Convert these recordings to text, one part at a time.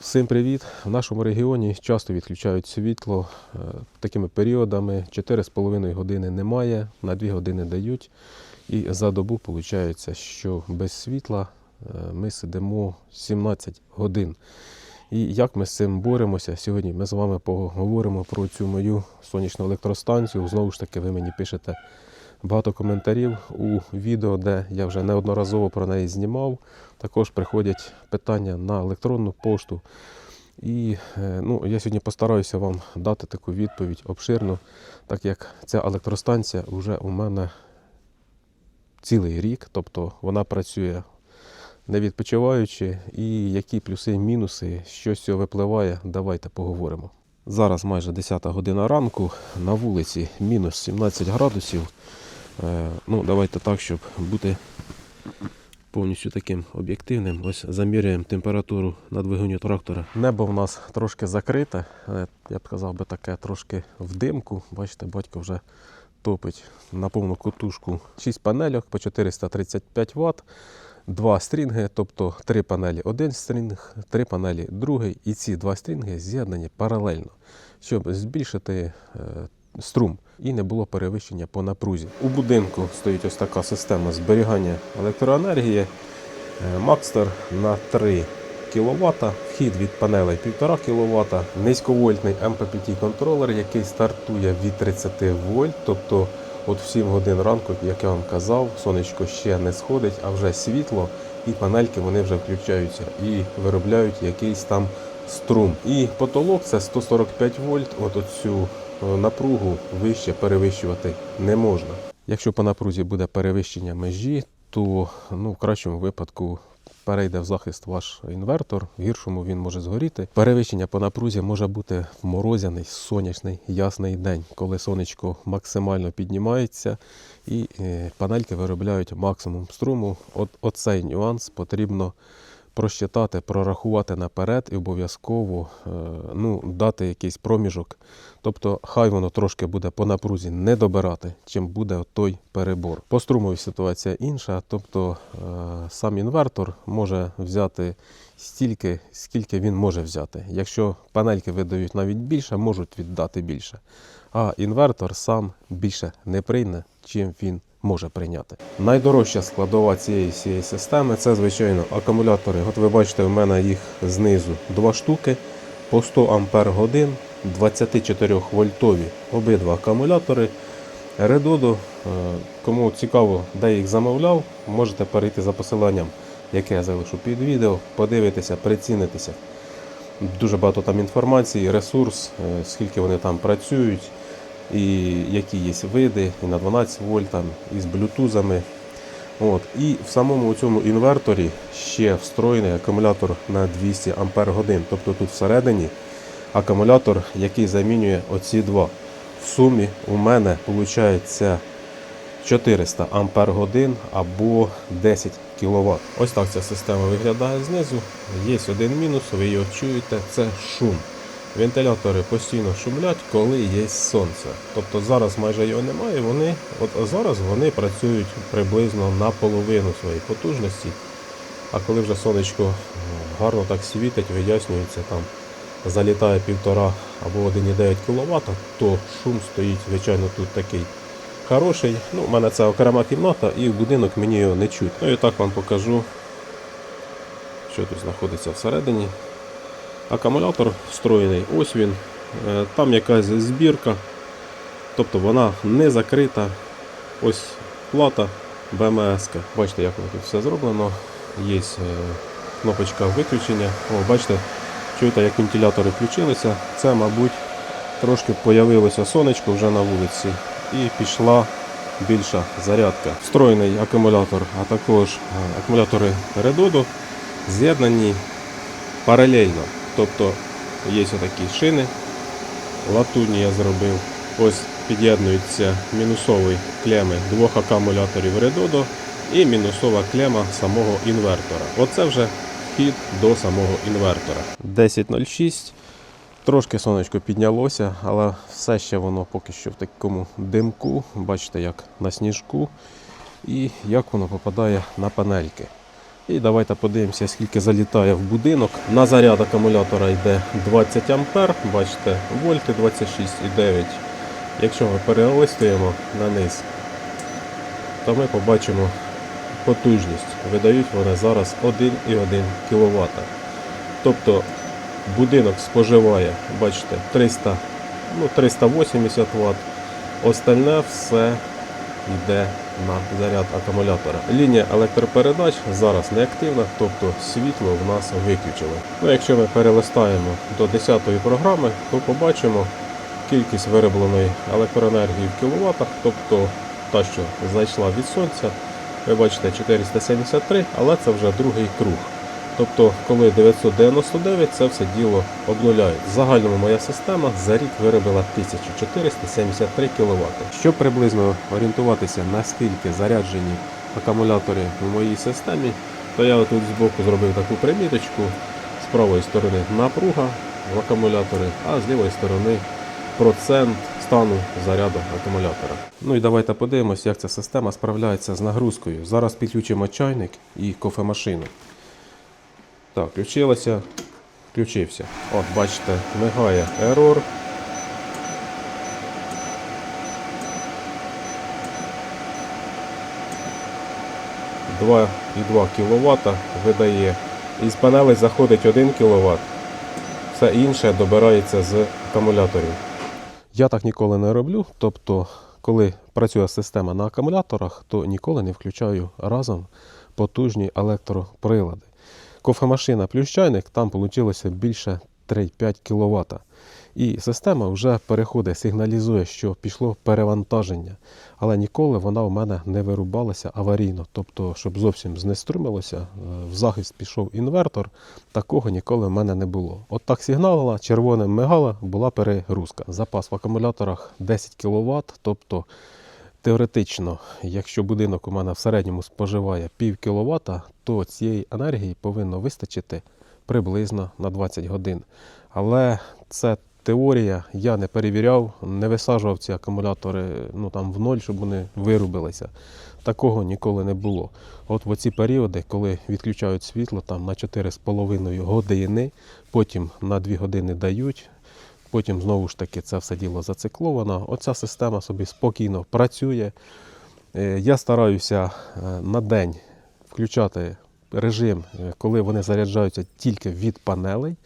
Всім привіт! В нашому регіоні часто відключають світло е, такими періодами. 4,5 години немає, на 2 години дають. І за добу виходить, що без світла е, ми сидимо 17 годин. І як ми з цим боремося? Сьогодні ми з вами поговоримо про цю мою сонячну електростанцію. Знову ж таки, ви мені пишете багато коментарів у відео, де я вже неодноразово про неї знімав. Також приходять питання на електронну пошту. І е, ну, я сьогодні постараюся вам дати таку відповідь обширну, так як ця електростанція вже у мене цілий рік, тобто вона працює не відпочиваючи. І які плюси і мінуси, що з цього випливає, давайте поговоримо. Зараз майже 10 година ранку, на вулиці мінус 17 градусів. Е, Ну, давайте так, щоб бути повністю таким об'єктивним. Ось заміряємо температуру на двигуні трактора. Небо в нас трошки закрите, я б казав би таке трошки в димку. Бачите, батько вже топить на повну котушку 6 панельок по 435 Вт. Два стрінги, тобто три панелі один стрінг, три панелі другий, і ці два стрінги з'єднані паралельно, щоб збільшити е, струм і не було перевищення по напрузі. У будинку стоїть ось така система зберігання електроенергії. Е, Макстер на 3 кВт, вхід від панелей 1,5 кВт, низьковольтний MPPT контролер, який стартує від 30 вольт, тобто от в 7 годин ранку, як я вам казав, сонечко ще не сходить, а вже світло, і панельки вони вже включаються і виробляють якийсь там струм. І потолок це 145 вольт. От оцю напругу вище перевищувати не можна. Якщо по напрузі буде перевищення межі, то ну, в кращому випадку перейде в захист ваш інвертор, в гіршому він може згоріти. Перевищення по напрузі може бути в морозяний, сонячний, ясний день, коли сонечко максимально піднімається і е, панельки виробляють максимум струму. От оцей нюанс потрібно просчитати, прорахувати наперед і обов'язково е, ну, дати якийсь проміжок. Тобто, хай воно трошки буде по напрузі не добирати, чим буде той перебор. По струмовій ситуація інша, тобто е, сам інвертор може взяти стільки, скільки він може взяти. Якщо панельки видають навіть більше, можуть віддати більше. А інвертор сам більше не прийме, чим він може прийняти. Найдорожча складова цієї всієї системи це, звичайно, акумулятори. От ви бачите, у мене їх знизу два штуки по 100 ампер годин, 24 вольтові обидва акумулятори. Редодо, кому цікаво, де їх замовляв, можете перейти за посиланням, яке я залишу під відео, подивитися, прицінитися. Дуже багато там інформації, ресурс, е, скільки вони там працюють, і які є види, і на 12 вольт, там, і з блютузами. От. І в самому цьому інверторі ще встроєний акумулятор на 200 Ампер годин. Тобто тут всередині акумулятор, який замінює оці два. В сумі у мене виходить 400 Ампер годин або 10 кВт. Ось так ця система виглядає знизу. Є один мінус, ви його чуєте, це шум. Вентилятори постійно шумлять, коли є сонце. Тобто зараз майже його немає. Вони, от зараз вони працюють приблизно на половину своєї потужності. А коли вже сонечко гарно так світить, вияснюється, там залітає 1,5 або 1,9 кВт, то шум стоїть, звичайно, тут такий хороший. Ну, У мене це окрема кімната і в будинок мені його не чуть. Ну і так вам покажу, що тут знаходиться всередині. Акумулятор встроєний, ось він. Е, Там якась збірка, тобто вона не закрита. Ось плата БМС. Бачите, як воно тут все зроблено. Є е, кнопочка виключення. О, Бачите, чуєте, як вентилятори включилися. Це, мабуть, трошки появилося сонечко вже на вулиці і пішла більша зарядка. Встроєний акумулятор, а також е, акумулятори Redodo з'єднані паралельно. Тобто є такі шини, латунні я зробив. Ось під'єднуються мінусові клеми двох акумуляторів Redodo і мінусова клема самого інвертора. Оце вже вхід до самого інвертора. 10.06. Трошки сонечко піднялося, але все ще воно поки що в такому димку. Бачите, як на сніжку. І як воно попадає на панельки. І давайте подивимося, скільки залітає в будинок. На заряд акумулятора йде 20 ампер, бачите, вольти 26,9. Якщо ми перелистуємо на низ, то ми побачимо потужність. Видають вони зараз 1,1 кВт. Тобто будинок споживає, бачите, 300, ну, 380 Вт. Остальне все йде на заряд акумулятора. Лінія електропередач зараз не активна, тобто світло в нас виключили. Ну, якщо ми перелистаємо до 10-ї програми, то побачимо кількість виробленої електроенергії в кіловатах, тобто та, що зайшла від сонця. Ви бачите 473, але це вже другий круг. Тобто, коли 999, це все діло обнуляють. В загальному моя система за рік виробила 1473 кВт. Щоб приблизно орієнтуватися, наскільки заряджені акумулятори в моїй системі, то я тут збоку зробив таку приміточку. З правої сторони напруга в акумуляторі, а з лівої сторони процент стану заряду акумулятора. Ну і давайте подивимося, як ця система справляється з нагрузкою. Зараз підключимо чайник і кофемашину. Так, включилося, включився. От, бачите, мигає. Два і 2 кВт видає. Із панелей заходить 1 кВт. Все інше добирається з акумуляторів. Я так ніколи не роблю. Тобто, коли працює система на акумуляторах, то ніколи не включаю разом потужні електроприлади. Кофемашина плюс чайник, там вийшло більше 3-5 кВт. І система вже переходить, сигналізує, що пішло перевантаження. Але ніколи вона у мене не вирубалася аварійно. Тобто, щоб зовсім знеструмилося, е, в захист пішов інвертор, такого ніколи в мене не було. От так сигналила, червоним мигала, була перегрузка. Запас в акумуляторах 10 кВт, тобто Теоретично, якщо будинок у мене в середньому споживає пів кіловата, то цієї енергії повинно вистачити приблизно на 20 годин. Але це теорія, я не перевіряв, не висаджував ці акумулятори ну, там, в ноль, щоб вони вирубилися. Такого ніколи не було. От в оці періоди, коли відключають світло там, на 4,5 години, потім на 2 години дають, Потім знову ж таки це все діло зацикловано. Оця система собі спокійно працює. Е, Я стараюся е, на день включати режим, е, коли вони заряджаються тільки від панелей,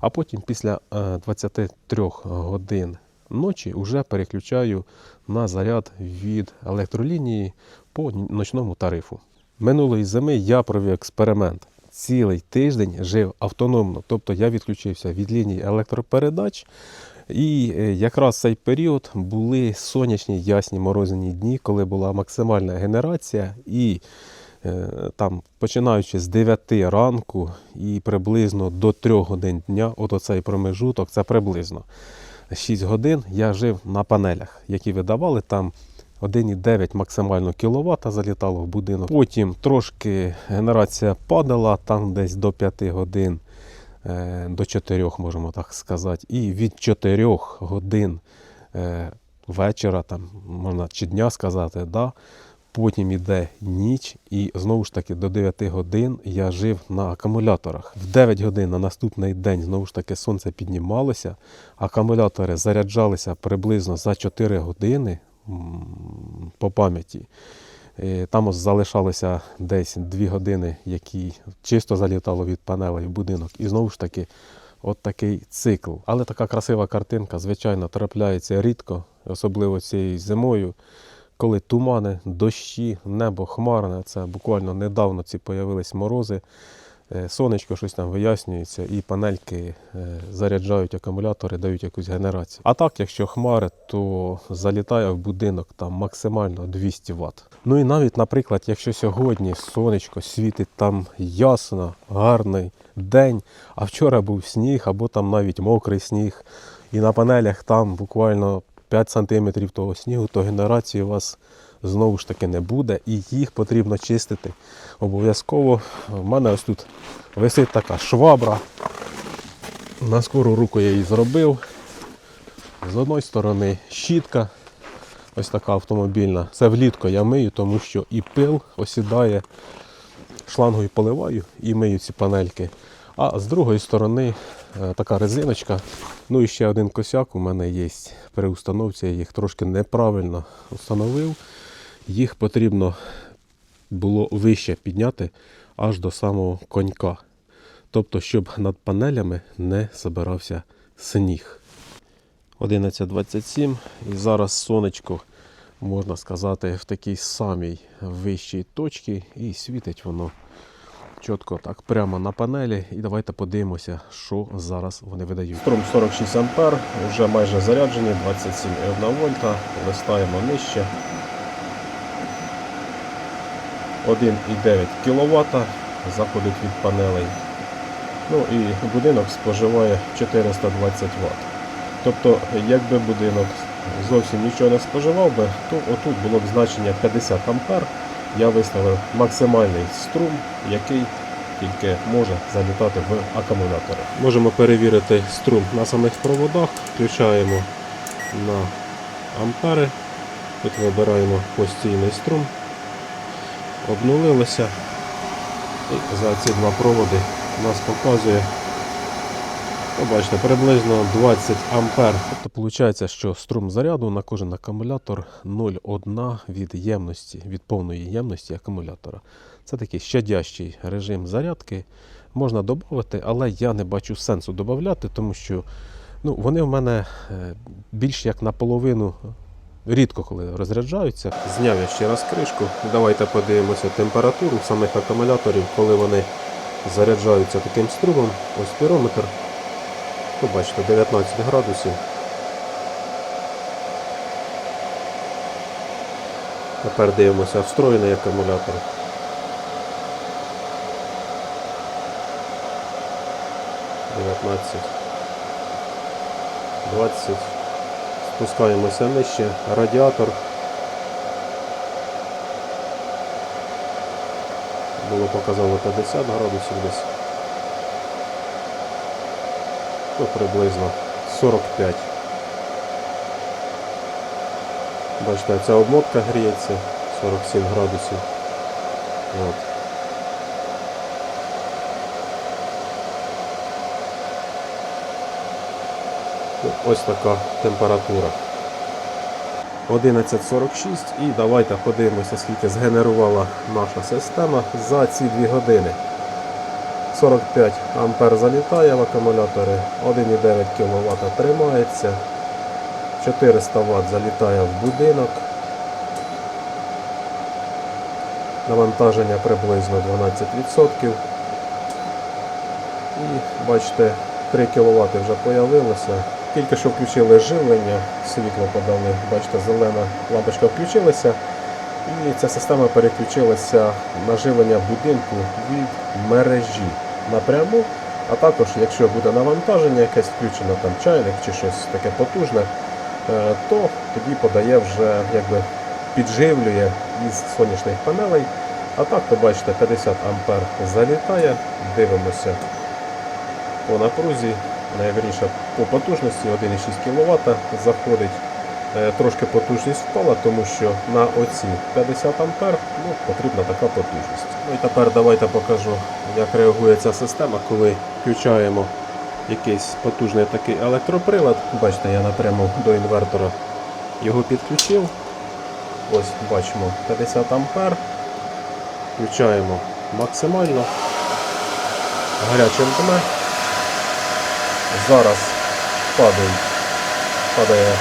а потім після е, 23 годин ночі вже переключаю на заряд від електролінії по ночному тарифу. Минулої зими я провів експеримент. Цілий тиждень жив автономно, тобто я відключився від лінії електропередач. І е, якраз цей період були сонячні ясні морозяні дні, коли була максимальна генерація. І е, там, починаючи з 9 ранку і приблизно до 3 годин дня, от оцей промежуток, це приблизно 6 годин я жив на панелях, які видавали там 1,9 максимально кВт залітало в будинок. Потім трошки генерація падала, там десь до 5 годин, е, до 4 можемо так сказати. І від 4 годин е, вечора, там, можна чи дня сказати, да, потім іде ніч, і знову ж таки до 9 годин я жив на акумуляторах. В 9 годин на наступний день знову ж таки сонце піднімалося, акумулятори заряджалися приблизно за 4 години по пам'яті. Е, Там ось залишалося десь 2 години, які чисто залітало від панелей в будинок. І знову ж таки, от такий цикл. Але така красива картинка, звичайно, трапляється рідко, особливо цією зимою, коли тумани, дощі, небо хмарне. Це буквально недавно ці появились морози. Е, Сонечко щось там вияснюється, і панельки е, заряджають акумулятори, дають якусь генерацію. А так, якщо хмари, то залітає в будинок там максимально 200 Вт. Ну і навіть, наприклад, якщо сьогодні сонечко світить там ясно, гарний день, а вчора був сніг або там навіть мокрий сніг, і на панелях там буквально 5 см того снігу, то генерації у вас знову ж таки не буде, і їх потрібно чистити обов'язково. У мене ось тут висить така швабра. На скору руку я її зробив. З одної сторони щітка, ось така автомобільна. Це влітку я мию, тому що і пил осідає шлангою поливаю і мию ці панельки. А з другої сторони е, така резиночка. Ну і ще один косяк у мене є при установці. Я їх трошки неправильно встановив. Їх потрібно було вище підняти аж до самого конька. Тобто, щоб над панелями не забирався сніг. 11.27 і зараз сонечко, можна сказати, в такій самій вищій точці і світить воно чітко так прямо на панелі. І давайте подивимося, що зараз вони видають. Струм 46 ампер, вже майже заряджені, 27,1 вольта. Листаємо нижче. 1,9 кВт заходить від панелей. Ну і будинок споживає 420 Вт. Тобто, якби будинок зовсім нічого не споживав би, то отут було б значення 50 А. Я виставив максимальний струм, який тільки може залітати в акумулятори. Можемо перевірити струм на самих проводах, включаємо на ампери. Тут вибираємо постійний струм, обнулилося. І за ці два проводи нас показує Побачите, приблизно 20 ампер. Тобто виходить, що струм заряду на кожен акумулятор 0,1 від ємності, від повної ємності акумулятора. Це такий щадящий режим зарядки. Можна додати, але я не бачу сенсу додати, тому що ну, вони в мене е, більш як наполовину. Рідко коли розряджаються. Зняв я ще раз кришку. Давайте подивимося температуру самих акумуляторів, коли вони заряджаються таким струмом. Ось пірометр. Бачите, 19 градусів. Тепер дивимося встроєний акумулятор. Дев'ятнадцять. Двадцять. Спускаємося нижче. Радіатор. Було показано 50 градусів десь. Ну, приблизно 45. Бачите, ця обмотка гріється 47 градусів. От. Ось така температура. 11.46 і давайте подивимося, скільки згенерувала наша система за ці 2 години. 45 ампер залітає в акумулятори, 1,9 кВт тримається, 400 Вт залітає в будинок. Навантаження приблизно 12%. І бачите, 3 кВт вже з'явилося. Тільки що включили живлення, світло подали, бачите, зелена лампочка включилася. І ця система переключилася на живлення будинку від мережі напряму. А також, якщо буде навантаження, якесь включено там чайник чи щось таке потужне, е, то тоді подає вже якби підживлює із сонячних панелей. А так, то бачите, 50 ампер залітає, дивимося по напрузі, найвірніше по потужності 1,6 кВт заходить. Е, Трошки потужність впала, тому що на оці 50 ампер ну, потрібна така потужність. Ну і тепер давайте покажу, як реагує ця система, коли включаємо якийсь потужний такий електроприлад. Бачите, я напряму до інвертора його підключив. Ось бачимо 50 ампер. Включаємо максимально. Гарячим дме. Зараз падає, падає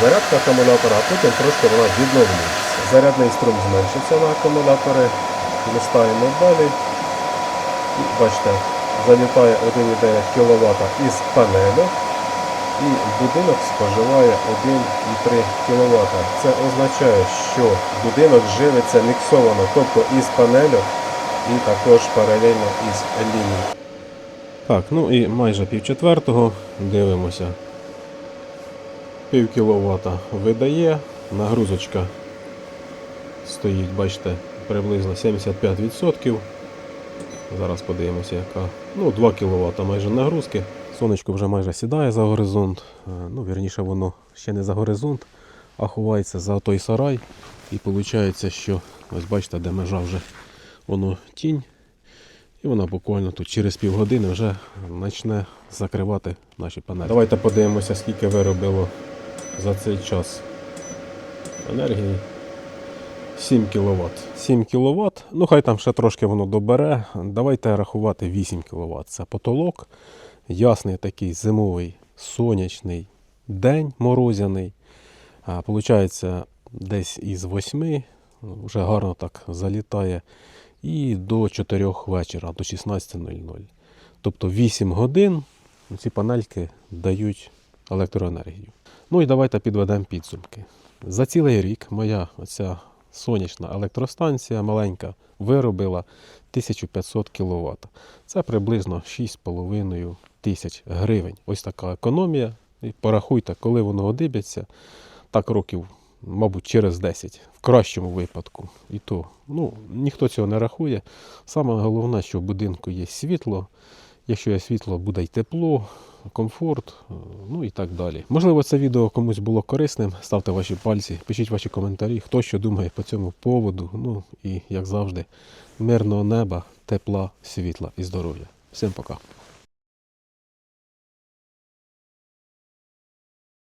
зарядка акумулятора, а потім трошки вона відновлюється. Зарядний струм зменшиться на акумулятори. Листаємо далі. І бачите, залітає 1,9 кВт із панелю. І будинок споживає 1,3 кВт. Це означає, що будинок живиться міксовано, тобто із панелю і також паралельно із лінії. Так, ну і майже пів четвертого дивимося. Пів кіловата видає, нагрузочка стоїть, бачите, приблизно 75%. Зараз подивимося, яка. Ну, 2 кВт майже нагрузки. Сонечко вже майже сідає за горизонт. Е, Ну, вірніше, воно ще не за горизонт, а ховається за той сарай. І виходить, що ось бачите, де межа вже воно тінь. І вона буквально тут через півгодини вже почне закривати наші панелі. Давайте подивимося, скільки виробило за цей час енергії. 7 кВт. 7 кВт. Ну, хай там ще трошки воно добере. Давайте рахувати 8 кВт. Це потолок. Ясний такий зимовий сонячний день морозяний. Получається, десь із 8 вже гарно так залітає. І до 4 вечора, до 16.00. Тобто 8 годин ці панельки дають електроенергію. Ну і давайте підведемо підсумки. За цілий рік моя оця сонячна електростанція маленька виробила 1500 кВт. Це приблизно 6,5 тисяч гривень. Ось така економія. І порахуйте, коли воно одибиться, так років, мабуть, через 10, в кращому випадку. І то, ну, ніхто цього не рахує. Саме головне, що в будинку є світло. Якщо є світло, буде й тепло, комфорт, е, ну і так далі. Можливо, це відео комусь було корисним. Ставте ваші пальці, пишіть ваші коментарі, хто що думає по цьому поводу. Ну і як завжди, мирного неба, тепла, світла і здоров'я. Всім пока.